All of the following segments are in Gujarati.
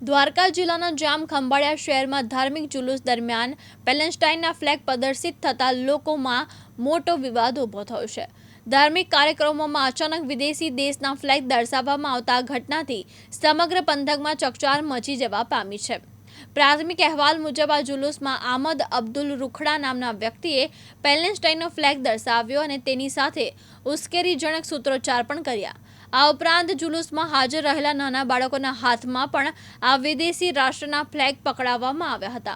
દ્વારકા જિલ્લાના જામ ખંભાળિયા શહેરમાં ધાર્મિક જુલુસ દરમિયાન પેલેન્સ્ટાઇનના ફ્લેગ પ્રદર્શિત થતાં લોકોમાં મોટો વિવાદ ઊભો થયો છે. ધાર્મિક કાર્યક્રમોમાં અચાનક વિદેશી દેશના ફ્લેગ દર્શાવવામાં આવતા ઘટનાથી સમગ્ર પંથકમાં ચકચાર મચી જવા પામી છે. પ્રાથમિક અહેવાલ મુજબ આ જુલુસમાં આમદ અબ્દુલ રૂખડા નામના વ્યક્તિએ પેલેન્સ્ટાઇનનો ફ્લેગ દર્શાવ્યો અને તેની સાથે ઉશ્કેરીજનક સૂત્રોચ્ચાર પણ કર્યા. આ ઉપરાંત જુલુસમાં હાજર રહેલા નાના બાળકોના હાથમાં પણ આ વિદેશી રાષ્ટ્રના ફ્લેગ પકડાવવામાં આવ્યા હતા.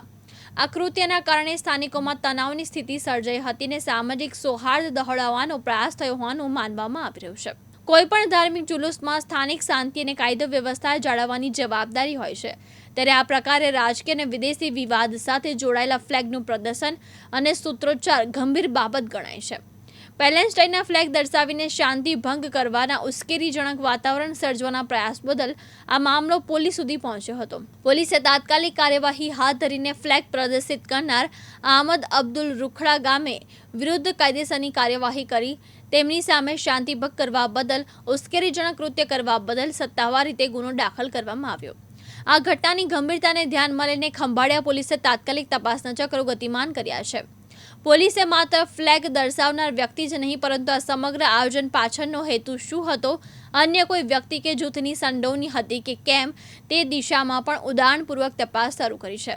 આ કૃત્યના કારણે સ્થાનિકોમાં તણાવની સ્થિતિ સર્જાઈ હતી ને સામાજિક સૌહાર્દ દોહડાવવાનો પ્રયાસ થયો હોવાનું માનવામાં આવી રહ્યું છે. કોઈપણ ધાર્મિક જુલુસમાં સ્થાનિક શાંતિ અને કાયદો વ્યવસ્થા જાળવવાની જવાબદારી હોય છે. ત્યારે આ પ્રકારે રાજકીય અને વિદેશી વિવાદ સાથે જોડાયેલા ફ્લેગનું પ્રદર્શન અને સૂત્રોચ્ચાર ગંભીર બાબત ગણાય છે. પેલેન્સ્ટાઇનના ફ્લેગ દર્શાવીને શાંતિ ભંગ કરવાના ઉશ્કેરીજનક વાતાવરણ સર્જવાના પ્રયાસ બદલ આ મામલો પોલીસ સુધી પહોંચ્યો હતો. પોલીસે તાત્કાલિક કાર્યવાહી હાથ ધરીને ફ્લેગ પ્રદર્શિત કરનાર આમદ અબ્દુલ રૂખડા ગામે વિરુદ્ધ કાયદેસરની કાર્યવાહી કરી, તેમની સામે શાંતિભંગ કરવા બદલ, ઉશ્કેરીજનક કૃત્ય કરવા બદલ સત્તાવાર રીતે ગુનો દાખલ કરવામાં આવ્યો. આ ઘટનાની ગંભીરતાને ધ્યાનમાં લઈને ખંભાળિયા પોલીસે તાત્કાલિક તપાસના ચક્રો ગતિમાન કર્યા છે. પોલીસે માત્ર ફ્લેગ દર્શાવનાર વ્યક્તિ જ નહીં, પરંતુ આ સમગ્ર આયોજન પાછળનો હેતુ શું હતો? અન્ય કોઈ વ્યક્તિ કે જૂથની સંડોવણી હતી કે કેમ? તે દિશામાં પણ ઉદાહરણપૂર્વક તપાસ શરૂ કરી છે.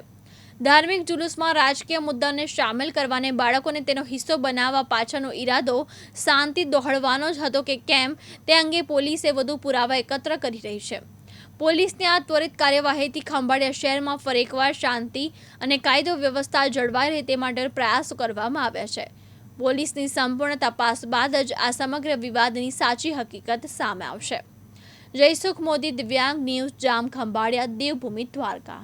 ધાર્મિક જુલુસમાં રાજકીય મુદ્દાને સામેલ કરવાને બાળકોને તેનો હિસ્સો બનાવવા પાછળનો ઈરાદો શાંતિ દોહડવાનો જ હતો કે કેમ? તે અંગે પોલીસે વધુ પુરાવા એકત્ર કરી રહી છે. પોલીસની આ ત્વરિત કાર્યવાહીથી ખંભાળિયા શહેરમાં ફરી એકવાર શાંતિ અને કાયદો વ્યવસ્થા જળવાઈ રહે તે માટે પ્રયાસો કરવામાં આવ્યા છે. પોલીસની સંપૂર્ણ તપાસ બાદ જ આ સમગ્ર વિવાદની સાચી હકીકત સામે આવશે. જયસુખ મોદી દિવ્યાંગ ન્યૂઝ જામ ખંભાળિયા દેવભૂમિ દ્વારકા.